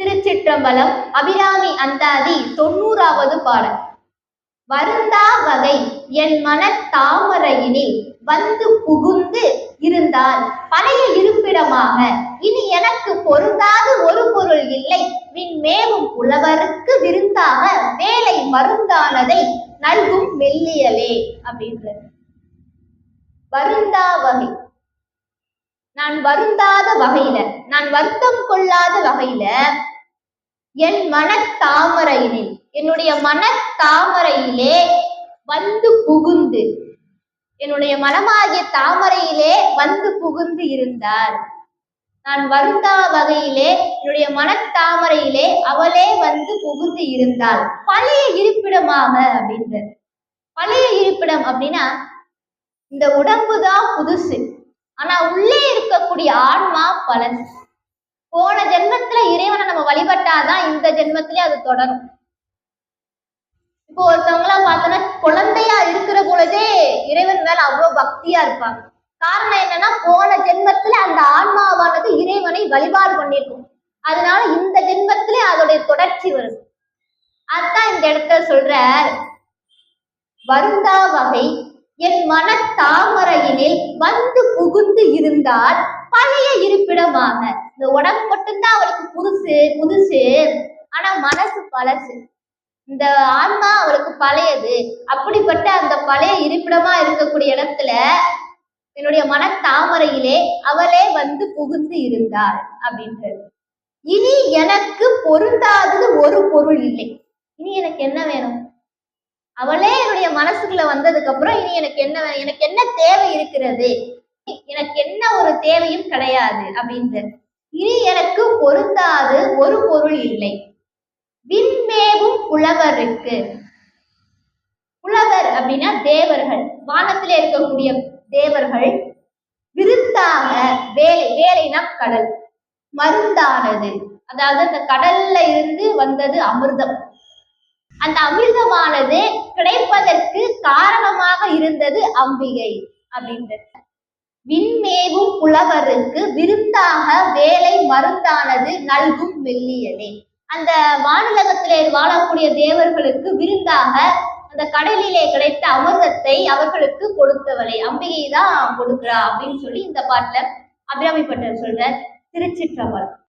திருச்சிற்றம்பலம் அபிராமி அந்தாதி தொண்ணூறாவது பாடல். வருந்தா வகை என் மன தாமரையினில் வந்து புகுந்து இருந்தால் பழைய இருப்பிடமாக இனி எனக்கு பொருந்தாது ஒரு பொருள் இல்லை. விண்மேவும் புலவருக்கு விருந்தாக வேலை மருந்தானதை நல்கும் மெல்லியலே அப்படின்றது வருந்தா வகை நான் வருந்தாத வகையில நான் வருத்தம் கொள்ளாத வகையில என் மனத்தாமரையினில் என்னுடைய மனத்தாமரையிலே வந்து புகுந்து என்னுடைய மனமாகிய தாமரையிலே வந்து புகுந்து இருந்தார். நான் வருந்தா வகையிலே என்னுடைய மனத்தாமரையிலே அவளே வந்து புகுந்து இருந்தாள். பழைய இருப்பிடமாக அப்படின்ற பழைய இருப்பிடம் அப்படின்னா இந்த உடம்பு தான் புதுசு. ஆனா உள்ளே இருக்கக்கூடிய ஆன்மா பலன். போன ஜென்மத்துல இறைவனை நம்ம வழிபட்டாதான் இந்த ஜென்மத்திலே அது தொடரும். இப்போ ஒருத்தவங்களா பார்த்தோன்னா குழந்தையா இருக்கிற பொழுதே இறைவன் மேல அவ்வளவு பக்தியா இருப்பாங்க. காரணம் என்னன்னா போன ஜென்மத்துல அந்த ஆன்மாவானது இறைவனை வழிபாடு பண்ணிருக்கும் அதனால இந்த ஜென்மத்திலே அதோடைய தொடர்ச்சி வரும். அதான் இந்த இடத்துல சொல்ற வருந்தா வகை என் மன தாமரையினில் வந்த புகுந்து இருந்தால் பழைய இருப்பிடமாக. இந்த உடம்பு மட்டும்தான் அவளுக்கு புதுசு புதுசு. ஆனா மனசு பழசு. இந்த ஆன்மா அவளுக்கு பழையது. அப்படிப்பட்ட அந்த பழைய இருப்பிடமா இருக்கக்கூடிய இடத்துல என்னுடைய மன தாமரையிலே அவளே வந்து புகுந்து இருந்தாள் அப்படின்றது. இனி எனக்கு பொருந்தாதது ஒரு பொருள் இல்லை. இனி எனக்கு என்ன வேணும்? அவளே என்னுடைய மனசுக்குள்ள வந்ததுக்கு அப்புறம் இனி எனக்கு என்ன எனக்கு என்ன தேவை இருக்கிறது? எனக்கு என்ன ஒரு தேவையும் கிடையாது அப்படின்றது இனி எனக்கு பொருந்தாது ஒரு பொருள் இல்லை. விண்மேவும் புலவருக்கு புலவர் அப்படின்னா தேவர்கள். வானத்திலே இருக்கக்கூடிய தேவர்கள் விருந்தாக வேலை வேலைனா கடல். மருந்தானது. அதாவது அந்த கடல்ல இருந்து வந்தது அமிர்தம். அந்த அமிர்தமானது கிடைப்பதற்கு காரணமாக இருந்தது அம்பிகை அப்படின்றது விண்மேவும் புலவருக்கு விருந்தாக வேலை மருந்தானது நல்கும் மெல்லியனே. அந்த வானுலகத்திலே வாழக்கூடிய தேவர்களுக்கு விருந்தாக அந்த கடலிலே கிடைத்த அமிர்தத்தை அவர்களுக்கு கொடுத்தவளை. அம்பிகை தான் கொடுக்குறா அப்படின்னு சொல்லி இந்த பாட்டுல அபிராமிப்பட்டர் சொல்ற திருச்சிற்றம்பலம்.